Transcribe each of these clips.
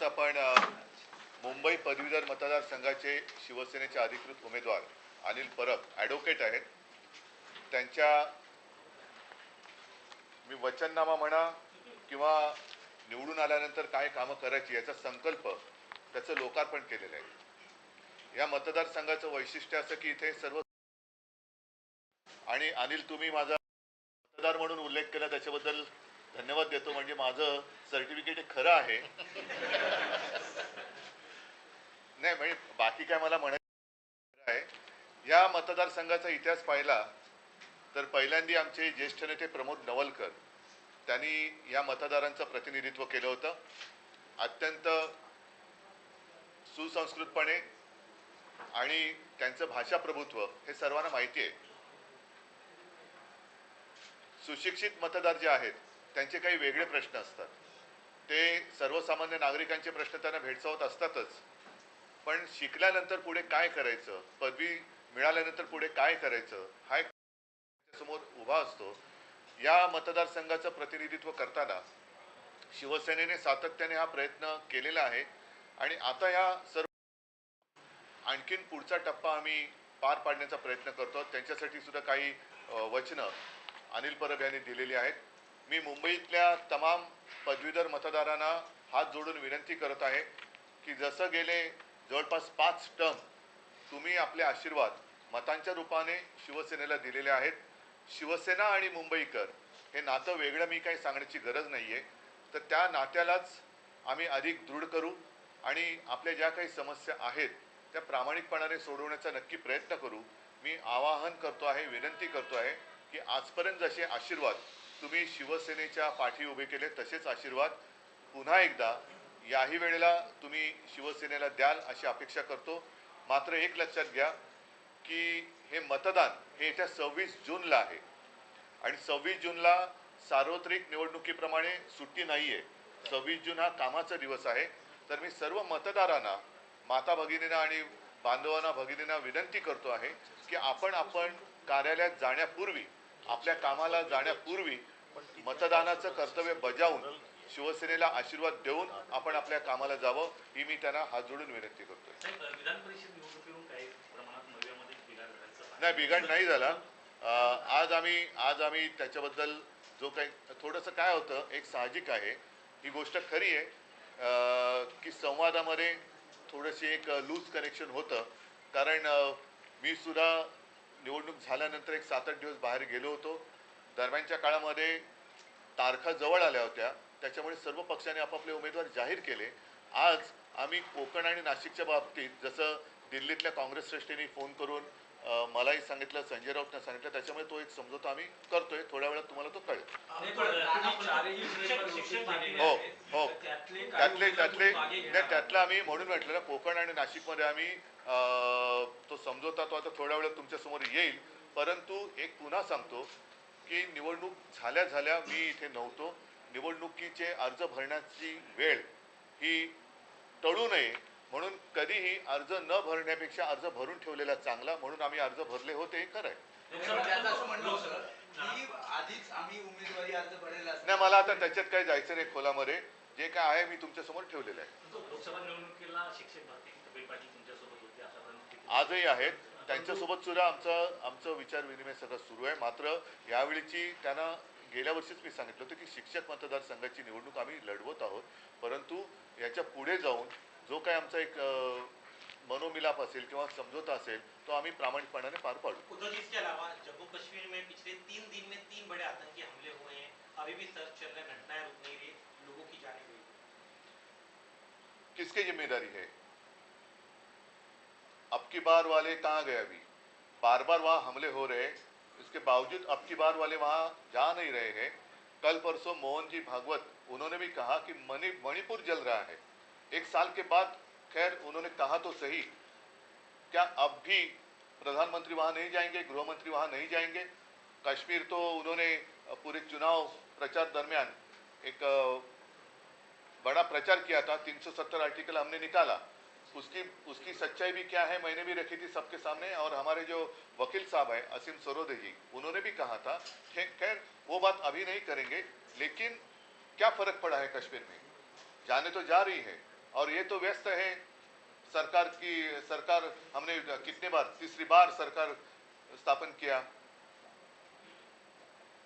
आज आपण मुंबई पदवीधर मतदारसंघाचे शिवसेनेचे अधिकृत उमेदवार अनिल परब ॲडव्होकेट आहेत. त्यांच्या मी वचननामा म्हणा किंवा निवडून आल्यानंतर काय कामं करायची याचा संकल्प त्याचं लोकार्पण केलेलं आहे. या मतदारसंघाचं वैशिष्ट्य असं की इथे सर्व आणि अनिल तुम्ही माझा मतदार म्हणून उल्लेख केला त्याच्याबद्दल धन्यवाद देतो म्हणजे माझं सर्टिफिकेट हे खरं आहे. नाही म्हणजे बाकी काय मला म्हणायचं आहे या मतदारसंघाचा इतिहास पाहिला तर पहिल्यांदी आमचे ज्येष्ठ नेते प्रमोद नवलकर त्यांनी या मतदारांचं प्रतिनिधित्व केलं होतं. अत्यंत सुसंस्कृतपणे आणि त्यांचं भाषा प्रभुत्व हे सर्वांना माहिती आहे. सुशिक्षित मतदार जे आहेत त्यांचे काही वेगळे प्रश्न असतात. ते सर्वसामान्य नागरिकांचे प्रश्न त्यांना भेडसावत असतातच. पण शिकल्यानंतर पुढे काय करायचं? पदवी मिळाल्यानंतर पुढे काय करायचं? हा एक समोर उभा असतो. या मतदारसंघाचं प्रतिनिधित्व करताना शिवसेनेने सातत्याने हा प्रयत्न केलेला आहे. आणि आता या सर्व आणखीन पुढचा टप्पा आम्ही पार पाडण्याचा प्रयत्न करतो. त्यांच्यासाठी सुद्धा काही वचनं अनिल परब यांनी दिलेली आहेत. मी मुंबईतल्या तमाम पदवीधर मतदारांना हात जोडून विनंती करत आहे की जसं गेले जवळपास पाच टर्म तुम्ही आपले आशीर्वाद मतांच्या रूपाने शिवसेनेला दिलेले आहेत. शिवसेना आणि मुंबईकर हे नातं वेगळं मी काही सांगण्याची गरज नाही आहे तर त्या नात्यालाच आम्ही अधिक दृढ करू आणि आपल्या ज्या काही समस्या आहेत त्या प्रामाणिकपणाने सोडवण्याचा नक्की प्रयत्न करू. मी आवाहन करतो आहे विनंती करतो आहे की आजपर्यंत जसे आशीर्वाद तुम्ही शिवसेनेच्या पाठी उभे केले तसेच आशीर्वाद पुन्हा एकदा याही वेळेला तुम्ही शिवसेनेला द्याल अशी अपेक्षा करतो. मात्र एक लक्षात घ्या की हे मतदान हे येत्या सव्वीस जूनला आहे. आणि सव्वीस जूनला सार्वत्रिक निवडणुकीप्रमाणे सुट्टी नाही आहे सव्वीस जून हा कामाचा दिवस आहे. तर मी सर्व मतदारांना माता भगिनींना आणि बांधवांना भगिनींना विनंती करतो आहे की आपण आपण कार्यालयात जाण्यापूर्वी आपल्या कामाला जाण्यापूर्वी मतदानाचं कर्तव्य बजावून शिवसेनेला आशीर्वाद देऊन आपण आपल्या कामाला जावं ही मी त्यांना हात जोडून विनंती पाहिलं. नाही बिघाड नाही झाला. आज आम्ही आज आम्ही त्याच्याबद्दल जो काही थोडंसं काय होतं एक साहजिक आहे. ही गोष्ट खरी आहे. अं, की संवादामध्ये थोडंशी एक लूज कनेक्शन होतं. कारण मी सुद्धा निवडणूक झाल्यानंतर एक सात आठ दिवस बाहेर गेलो होतो. दरम्यानच्या काळामध्ये तारखा जवळ आल्या होत्या. त्याच्यामुळे सर्व पक्षांनी आपापले उमेदवार जाहीर केले. आज आम्ही कोकण आणि नाशिकच्या बाबतीत जसं दिल्लीतल्या काँग्रेस श्रेष्ठींनी फोन करून मलाही सांगितलं संजय राऊतनं सांगितलं त्याच्यामुळे तो एक समजोता आम्ही करतोय. थोड्या वेळात तुम्हाला तो कळेल. हो. हो. त्यातले त्यातले नाही त्यातलं आम्ही म्हणून म्हटलं ना कोकण आणि नाशिकमध्ये आम्ही तो समजोता तो आता थोड्या वेळात तुमच्यासमोर येईल. परंतु एक पुन्हा सांगतो की निवडणूक झाल्या झाल्या मी इथे नव्हतो. निवडणुकीचे अर्ज भरण्याची वेळ ही टळू नये. म्हणून कधीही अर्ज न भरण्यापेक्षा अर्ज भरून ठेवलेला चांगला म्हणून आम्ही अर्ज भरले होते हे खरं आहे लोकसभा- त्याचं असं म्हणणं होतं लोकसभा- की आधीच आम्ही उमेदवारी अर्ज भरलेला असताना- नाही मला आता त्याच्यात काही जायचं नाही खोलामध्ये. जे काय आहे मी तुमच्यासमोर ठेवलेलं आहे. आजही आहेत. त्यांच्यासोबत सुद्धा आमचं आमचं विचार विनिमय सगळं सुरू आहे. मात्र यावेळीची त्यांना गेल्या वर्षीच मी सांगितलं होतं की शिक्षक मतदारसंघाची निवडणूक आम्ही लढवत आहोत. परंतु याच्यापुढे जाऊन जो काय आमचा एक मनोमिलाप असेल किंवा समझोता असेल तो आम्ही प्रामाणिकपणाने पार पाडू. उद्धव जी इसके अलावा जम्मू कश्मीर में पिछले तीन दिन में तीन बड़े आतंकी हमले हुए हैं। अभी भी सर्च चल रहा है घटनाएँ रुक नहीं रही लोगों की जाने गई किसकी ज़िम्मेदारी है? अब की बार वाले कहाँ गए अभी? बार बार वहाँ हमले हो रहे इसके बावजूद अब की बार वाले वहाँ जा नहीं रहे हैं। कल परसों मोहन जी भागवत उन्होंने भी कहा कि मणिपुर जल रहा है। एक साल के बाद खैर, उन्होंने कहा तो सही। क्या अब भी प्रधानमंत्री वहाँ नहीं जाएँगे गृह मंत्री वहाँ नहीं जाएँगे? कश्मीर तो उन्होंने पूरे चुनाव प्रचार दरमियान एक बड़ा प्रचार किया था 370 आर्टिकल हमने निकाला। उसकी उसकी सच्चाई भी क्या है, मैंने भी रखी थी सबके सामने, और हमारे जो वकील साहब हैं, असीम सरोदे जी, उन्होंने भी कहा था खैर, वो बात अभी नहीं करेंगे, लेकिन क्या फ़र्क पड़ा है कश्मीर में? जाने तो जा रही है और ये तो व्यस्त है। सरकार की सरकार हमने कितने बार तीसरी बार सरकार स्थापन किया।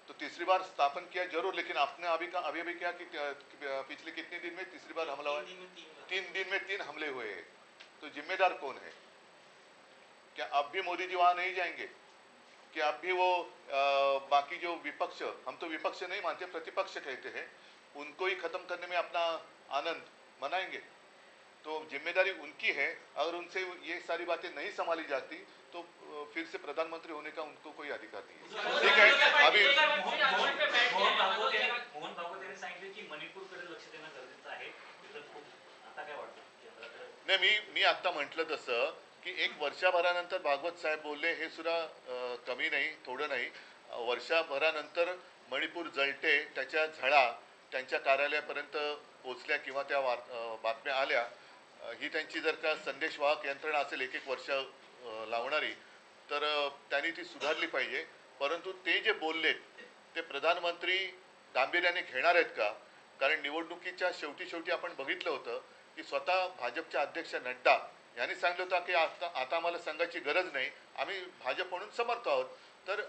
तो तीसरी बार स्थापन किया ज़रूर लेकिन आपने अभी का अभी अभी क्या कि पिछले कितने दिन में तीसरी बार हमला हुआ तीन दिन में तीन हमले हुए हैं। तो जिम्मेदार कौन है? क्या अब भी मोदी जी वहाँ नहीं जाएँगे? कि अब भी वो अ, बाकी जो विपक्ष हम तो विपक्ष नहीं मानते प्रतिपक्ष कहते हैं उनको ही खत्म करने में अपना आनंद मनाएंगे। तो जिम्मेदारी उनकी है अगर उनसे ये सारी बातें नहीं संभाली जाती तो फिर से प्रधानमंत्री होने का उनको कोई अधिकार नहीं है। ठीक है? अभी मोहन मोहन- मोहन भागवत यांनी मोहन भागवत यांनी सांगितले की मणिपूरकडे लक्ष देणं गरजेचं आहे. तिथं खूप आता काय वाटतं? केंद्राकडे नाही मी मी आत्ता म्हटलं तसं की एक वर्षभरानंतर भागवत साहेब बोलले हे सुद्धा कमी नाही थोडं नाही. वर्षभरानंतर मणिपूर जळते त्याच्या झळा त्यांच्या कार्यालयापर्यंत पोचल्या किंवा त्या वार बातम्या आल्या ही त्यांची जर का संदेशवाहक यंत्रणा असेल एक एक वर्ष लावणारी तर त्यांनी ती सुधारली पाहिजे. परंतु ते जे बोललेत ते प्रधानमंत्री गांभीर्याने घेणार आहेत का? कारण निवडणुकीच्या शेवटी शेवटी आपण बघितलं होतं की स्वतः भाजपच्या अध्यक्ष नड्डा यांनी सांगितलं होतं की आता आता आम्हाला संघाची गरज नाही आम्ही भाजप म्हणून समर्थ आहोत. तर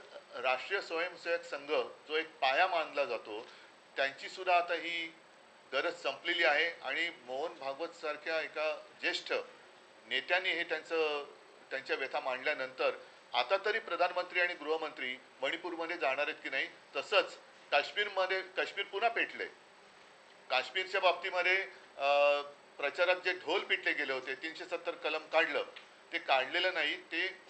राष्ट्रीय स्वयंसेवक संघ जो एक पाया मानला जातो त्यांची सुद्धा आता ही गरज संपलेली आहे आणि मोहन भागवत सारख्या एका ज्येष्ठ नेत्यांनी हे त्यांचं त्यांच्या व्यथा मांडल्यानंतर आता तरी प्रधानमंत्री आणि गृहमंत्री मणिपूरमध्ये जाणार आहेत की नाही तसंच काश्मीरमध्ये काश्मीर पुन्हा पेटले. काश्मीरच्या बाबतीमध्ये प्रचारात जे ढोल पिटले गेले होते तीनशे सत्तर कलम काढलं ते काढलेलं नाही ते